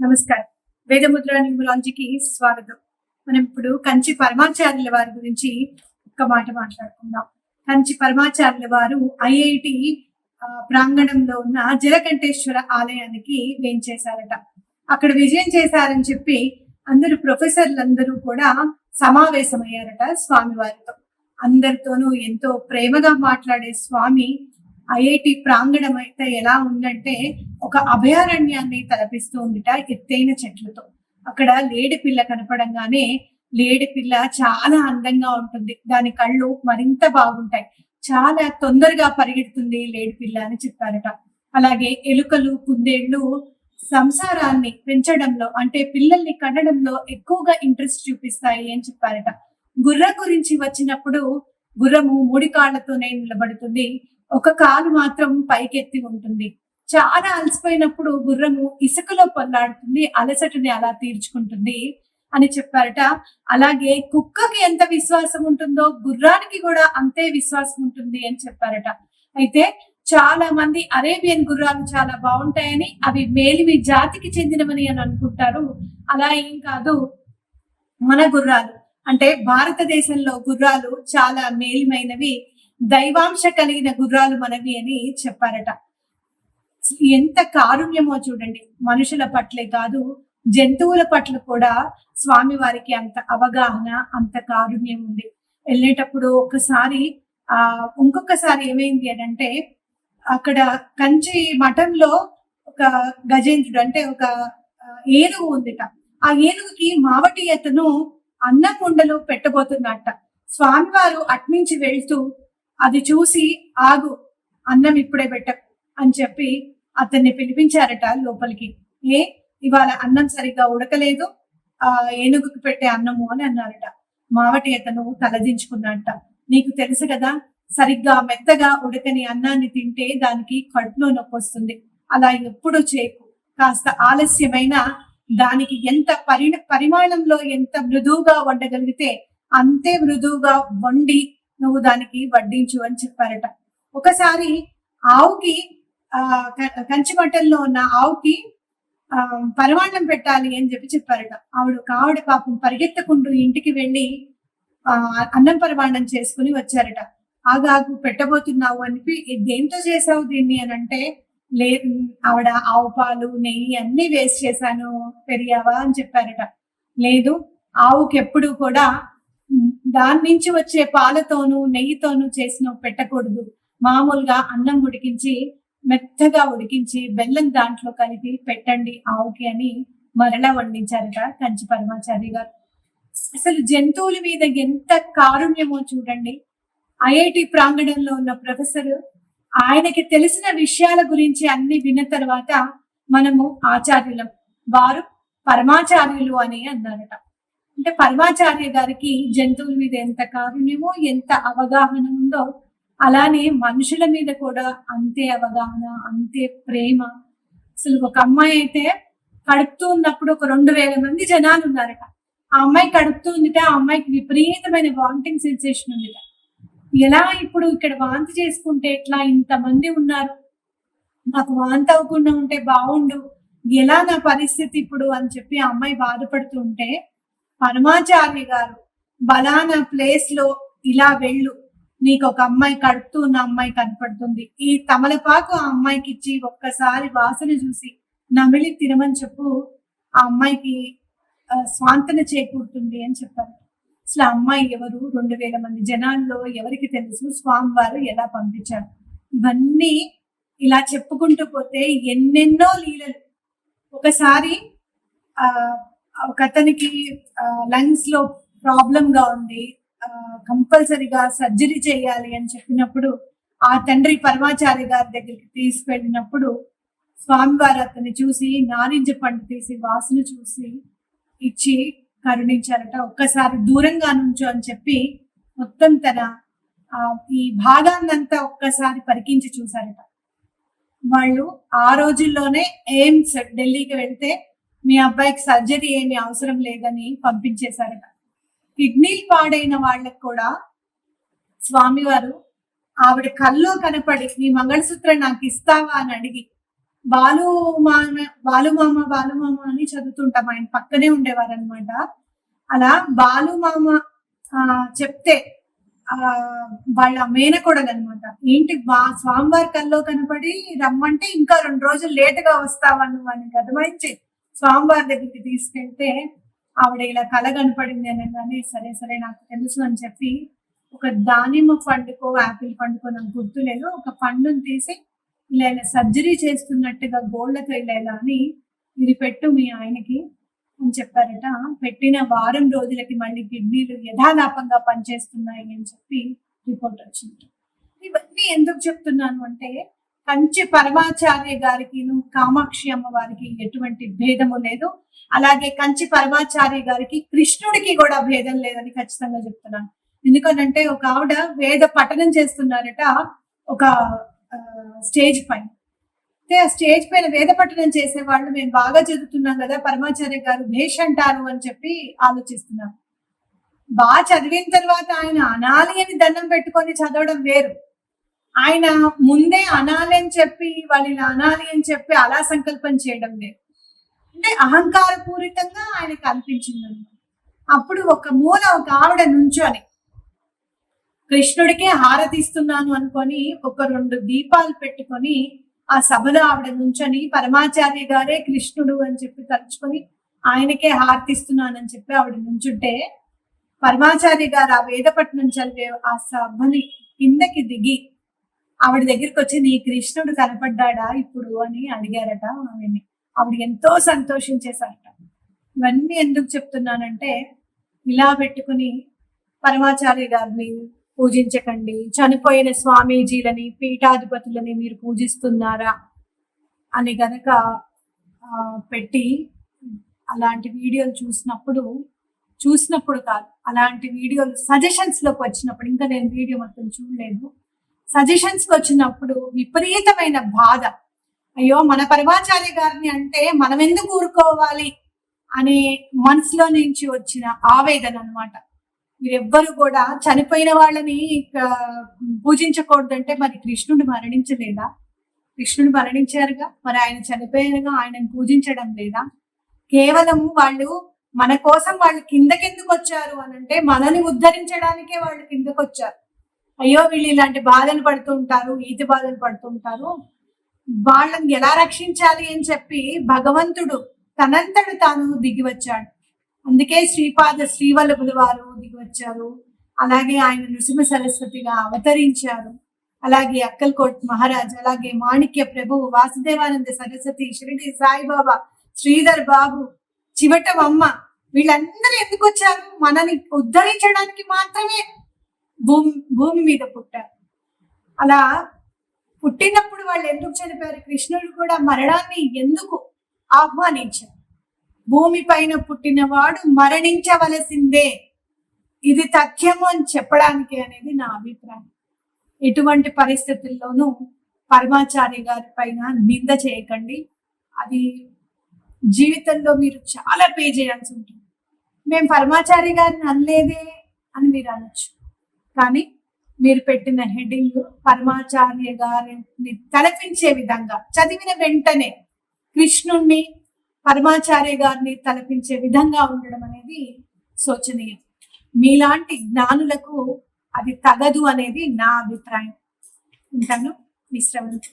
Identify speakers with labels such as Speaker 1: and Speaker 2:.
Speaker 1: నమస్కారం. వేదముద్ర న్యూమరాలజీకి స్వాగతం. మనం ఇప్పుడు కంచి పరమాచార్యుల వారి గురించి ఒక్క మాట మాట్లాడుకుందాం. కంచి పరమాచార్యుల వారు ఐఐటి ప్రాంగణంలో ఉన్న జలకంఠేశ్వర ఆలయానికి వేంచేశారట అక్కడ విజయం చేశారని చెప్పి అందరు ప్రొఫెసర్లందరూ కూడా సమావేశమయ్యారట స్వామి వారితో అందరితోనూ ఎంతో ప్రేమగా మాట్లాడే స్వామి ఐఐటి ప్రాంగణం అయితే ఎలా ఉందంటే ఒక అభయారణ్యాన్ని తలపిస్తూ ఉందిట ఎత్తైన చెట్లతో. అక్కడ లేడి పిల్ల కనపడంగానే లేడి పిల్ల చాలా అందంగా ఉంటుంది. దాని కళ్ళు మరింత బాగుంటాయి. చాలా తొందరగా పరిగెడుతుంది లేడి పిల్ల అని చెప్పారట. అలాగే ఎలుకలు కుందేళ్ళు సంసారాన్ని పెంచడంలో అంటే పిల్లల్ని కనడంలో ఎక్కువగా ఇంట్రెస్ట్ చూపిస్తాయి అని చెప్పారట. గుర్ర గురించి వచ్చినప్పుడు గుర్రము మూడి కాళ్ళతోనే నిలబడుతుంది. ఒక కాలు మాత్రం పైకెత్తి ఉంటుంది. చాలా అలసిపోయినప్పుడు గుర్రము ఇసుకలో పొల్లాడుతుంది అలసటని అలా తీర్చుకుంటుంది అని చెప్పారట. అలాగే కుక్కకి ఎంత విశ్వాసం ఉంటుందో గుర్రానికి కూడా అంతే విశ్వాసం ఉంటుంది అని చెప్పారట. అయితే చాలా మంది అరేబియన్ గుర్రాలు చాలా బాగుంటాయని అవి మేలిమి జాతికి చెందినవని అని అనుకుంటారు. అలా ఏం కాదు. మన గుర్రాలు అంటే భారతదేశంలో గుర్రాలు చాలా మేలిమైనవి. దైవాంశ కలిగిన గుర్రాలు మనవి అని చెప్పారట. ఎంత కారుణ్యమో చూడండి. మనుషుల పట్లే కాదు జంతువుల పట్ల కూడా స్వామి వారికి అంత అవగాహన అంత కారుణ్యం ఉంది. వెళ్ళేటప్పుడు ఒకసారి ఆ ఇంకొకసారి ఏమైంది అని అంటే అక్కడ కంచి మఠంలో ఒక గజేంద్రుడు అంటే ఒక ఏనుగు ఉందిట. ఆ ఏనుగుకి మావటి అతను అన్నకుండలు పెట్టబోతున్నట్ట స్వామివారు అట్నుంచి వెళ్తూ అది చూసి ఆగు అన్నం ఇప్పుడే పెట్టకు అని చెప్పి అతన్ని పిలిపించారట లోపలికి. ఏ ఇవాళ అన్నం సరిగ్గా ఉడకలేదు ఆ ఏనుగుకి పెట్టే అన్నము అని అన్నారట. మావటి అతను తలదించుకున్నట్ట నీకు తెలుసు కదా సరిగ్గా మెత్తగా ఉడకని అన్నాన్ని తింటే దానికి కడుపులో నొప్పి వస్తుంది. అలా ఎప్పుడు చేయకు. కాస్త ఆలస్యమైన దానికి ఎంత పరి పరిమాణంలో ఎంత మృదువుగా వండగలిగితే అంతే మృదువుగా వండి నువ్వు దానికి వడ్డించు అని చెప్పారట. ఒకసారి ఆవుకి ఆ కంచి మట్టంలో ఉన్న ఆవుకి ఆ పరమాన్నం పెట్టాలి అని చెప్పి చెప్పారట. ఆవిడ కావిడ పాపం పరిగెత్తకుండా ఇంటికి వెళ్ళి ఆ అన్నం పరమాన్నం చేసుకుని వచ్చారట. ఆగాకు పెట్టబోతున్నావు అనిపి దేంతో చేసావు దీన్ని? అని అంటే లేదు ఆవిడ ఆవు పాలు నెయ్యి అన్ని వేస్ట్ చేశాను పెరిగావా? అని చెప్పారట. లేదు ఆవుకి ఎప్పుడు కూడా దాని నుంచి వచ్చే పాలతోనూ నెయ్యితోనూ చేసిన పెట్టకూడదు. మామూలుగా అన్నం ఉడికించి మెత్తగా ఉడికించి బెల్లం దాంట్లో కలిపి పెట్టండి ఆవుకి అని మరలా వండించారట కంచి పరమాచారి గారు. అసలు జంతువుల మీద ఎంత కారుణ్యమో చూడండి. ఐఐటి ప్రాంగణంలో ఉన్న ప్రొఫెసర్ ఆయనకి తెలిసిన విషయాల గురించి అన్ని విన్న తర్వాత మనము ఆచార్యులం. వారు పరమాచార్యులు అని అన్నారట. అంటే పర్వాచార్య గారికి జంతువుల మీద ఎంత కారుణ్యమో ఎంత అవగాహన ఉందో అలానే మనుషుల మీద కూడా అంతే అవగాహన అంతే ప్రేమ. అసలు ఒక అమ్మాయి అయితే కడుపుతూ ఉన్నప్పుడు ఒక రెండు వేల మంది జనాలు ఉన్నారట. ఆ అమ్మాయి కడుపుతూ ఉందిట ఆ అమ్మాయికి విపరీతమైన వామిటింగ్ సెన్సేషన్ ఉందిట. ఎలా ఇప్పుడు ఇక్కడ వాంతి చేసుకుంటే ఎట్లా ఇంతమంది ఉన్నారు? నాకు వాంతి అవ్వకుండా ఉంటే బాగుండు. ఎలా నా పరిస్థితి ఇప్పుడు అని చెప్పి ఆ అమ్మాయి బాధపడుతూ ఉంటే పరమాచార్య గారు బలానా ప్లేస్లో ఇలా వెళ్ళు. నీకు ఒక అమ్మాయి కడుపుతూ ఉన్న అమ్మాయి కనపడుతుంది. ఈ తమలపాకు ఆ అమ్మాయికి ఇచ్చి ఒక్కసారి వాసన చూసి నమిలి తినమని చెప్పు. ఆ అమ్మాయికి స్వాంతన చేకూరుతుంది అని చెప్పారు. అసలు అమ్మాయి ఎవరు? రెండు వేల మంది జనాల్లో ఎవరికి తెలుసు? స్వామివారు ఎలా పంపించారు? ఇవన్నీ ఇలా చెప్పుకుంటూ పోతే ఎన్నెన్నో లీలలు. ఒకసారి ఆ ఒక అతనికి లంగ్స్లో ప్రాబ్లం గా ఉంది కంపల్సరిగా సర్జరీ చేయాలి అని చెప్పినప్పుడు ఆ తండ్రి పరమాచారి గారి దగ్గరికి తీసుకెళ్ళినప్పుడు స్వామివారు అతన్ని చూసి నారింజ పండు తీసి వాసన చూసి ఇచ్చి కరుణించారట. ఒక్కసారి దూరంగా నుంచో అని చెప్పి మొత్తం తన ఈ భాగాన్నంతా ఒక్కసారి పరికించి చూసారట వాళ్ళు ఆ రోజుల్లోనే ఎయిమ్స్ ఢిల్లీకి వెళ్తే మీ అబ్బాయికి సర్జరీ ఏమి అవసరం లేదని పంపించేశారట కిడ్నీలు పాడైన వాళ్ళకి కూడా స్వామివారు ఆవిడ కల్లో కనపడి నీ మంగళసూత్రం నాకు ఇస్తావా? అని అడిగి బాలు మామ బాలు మామ బాలు మామ అని చదువుతుంటాం. ఆయన పక్కనే ఉండేవారు అనమాట అలా బాలు మామ ఆ, చెప్తే ఆ వాళ్ళ మేనకోడలు అనమాట ఏంటి బా స్వామివారి కల్లో కనపడి రమ్మంటే ఇంకా రెండు రోజులు లేట్గా వస్తావా నువ్వు? అని గదమాయించి స్వామివారి దగ్గరికి తీసుకెళ్తే ఆవిడ ఇలా కళ కనపడింది అనగానే సరే సరే నాకు తెలుసు అని చెప్పి ఒక దానిమ్మ పండుకో యాపిల్ పండుకో నాకు గుర్తులేదు. ఒక పండుని తీసి ఇలా ఇలా సర్జరీ చేస్తున్నట్టుగా గోళ్ళతో ఇలా ఇలా అని ఇది పెట్టు మీ ఆయనకి అని చెప్పారట. పెట్టిన వారం రోజులకి మళ్ళీ కిడ్నీలు యథాలాపంగా పనిచేస్తున్నాయి అని చెప్పి రిపోర్ట్ వచ్చింది. ఇవన్నీ ఎందుకు చెప్తున్నాను అంటే కంచి పరమాచార్య గారికి కామాక్షి అమ్మ వారికి ఎటువంటి భేదము లేదు. అలాగే కంచి పరమాచార్య గారికి కృష్ణుడికి కూడా భేదం లేదని ఖచ్చితంగా చెప్తున్నాను. ఎందుకనంటే ఒక ఆవిడ వేద పఠనం చేస్తున్నారట ఒక స్టేజ్ పైన. అయితే ఆ స్టేజ్ పైన వేద పఠనం చేసే వాళ్ళు మేము బాగా చదువుతున్నాం కదా పరమాచార్య గారు భేష్ అంటారు అని చెప్పి ఆలోచిస్తున్నాం. బాగా చదివిన తర్వాత ఆయన అనాలి అని దండం పెట్టుకొని చదవడం వేరు. ఆయన ముందే అనాలి అని చెప్పి వాళ్ళు ఇలా అనాలి అని చెప్పి అలా సంకల్పం చేయడం లేదు. అంటే అహంకారపూరితంగా ఆయనకు అనిపించింది అప్పుడు ఒక మూల ఒక ఆవిడ నుంచొని కృష్ణుడికే హారతిస్తున్నాను అనుకొని ఒక రెండు దీపాలు పెట్టుకొని ఆ సభలో ఆవిడ నుంచొని పరమాచార్య గారే కృష్ణుడు అని చెప్పి తలుచుకొని ఆయనకే హారతిస్తున్నానని చెప్పి ఆవిడ నుంచుంటే పరమాచార్య గారు ఆ వేదపట్నం చదివే ఆ సభని కిందకి దిగి ఆవిడ దగ్గరికి వచ్చి నీ కృష్ణుడు కనపడ్డా ఇప్పుడు? అని అడిగారట ఆవిడని. ఆవిడ ఎంతో సంతోషించేశారట. ఇవన్నీ ఎందుకు చెప్తున్నానంటే ఇలా పెట్టుకుని పరమాచార్య గారిని పూజించకండి. చనిపోయిన స్వామీజీలని పీఠాధిపతులని మీరు పూజిస్తున్నారా? అని గనక ఆ, పెట్టి అలాంటి వీడియోలు చూసినప్పుడు చూసినప్పుడు కాదు అలాంటి వీడియోలు సజెషన్స్లోకి వచ్చినప్పుడు ఇంకా నేను వీడియో మొత్తం చూడలేదు. సజెషన్స్కి వచ్చినప్పుడు విపరీతమైన బాధ. అయ్యో మన పరమాచార్య గారిని అంటే మనం ఎందుకు ఊరుకోవాలి అనే మనసులో నుంచి వచ్చిన ఆవేదన అన్నమాట. మీరెవ్వరు కూడా చనిపోయిన వాళ్ళని పూజించకూడదంటే మరి కృష్ణుడు మరణించలేదా? కృష్ణుడు మరణించారుగా? మరి ఆయన చనిపోయారుగా? ఆయనను పూజించడం లేదా? కేవలం వాళ్ళు మన కోసం వాళ్ళు కిందకెందుకు వచ్చారు అని అంటే మనని ఉద్ధరించడానికే వాళ్ళు కిందకు వచ్చారు అయ్యో వీళ్ళు ఇలాంటి బాధలు పడుతూ ఉంటారు ఈతి బాధలు పడుతూ ఉంటారు వాళ్ళని ఎలా రక్షించాలి అని చెప్పి భగవంతుడు తనంతడు తాను దిగి వచ్చాడు అందుకే శ్రీపాద శ్రీవల్లభుల వారు దిగి వచ్చారు అలాగే ఆయన నృసింహ సరస్వతిగా అవతరించారు. అలాగే అక్కల్కోట్ మహారాజ్ అలాగే మాణిక్య ప్రభువు వాసుదేవానంద సరస్వతి షిరిడి సాయిబాబా శ్రీధర్ బాబు చివటమమ్మ వీళ్ళందరూ ఎందుకు వచ్చారు? మనని ఉద్ధరించడానికి మాత్రమే భూమి భూమి మీద పుట్టారు అలా పుట్టినప్పుడు వాళ్ళు ఎందుకు చనిపోయారు? కృష్ణుడు కూడా మరణాన్ని ఎందుకు ఆహ్వానించారు? భూమి పైన పుట్టినవాడు మరణించవలసిందే. ఇది తథ్యము అని చెప్పడానికి అనేది నా అభిప్రాయం. ఎటువంటి పరిస్థితుల్లోనూ పరమాచార్య గారి పైన నింద చేయకండి. అది జీవితంలో మీరు చాలా పే చేయాల్సి ఉంటుంది. మేము పరమాచారి గారిని అనలేదే అని మీరు అనొచ్చు. కానీ మీరు పెట్టిన హెడ్డింగ్ పరమాచార్య గారిని తలపించే విధంగా చదివిన వెంటనే కృష్ణుణ్ణి పరమాచార్య గారిని తలపించే విధంగా ఉండడం అనేది శోచనీయం. మీలాంటి జ్ఞానులకు అది తగదు అనేది నా అభిప్రాయం. ఉంటాను. మిశ్రమంతి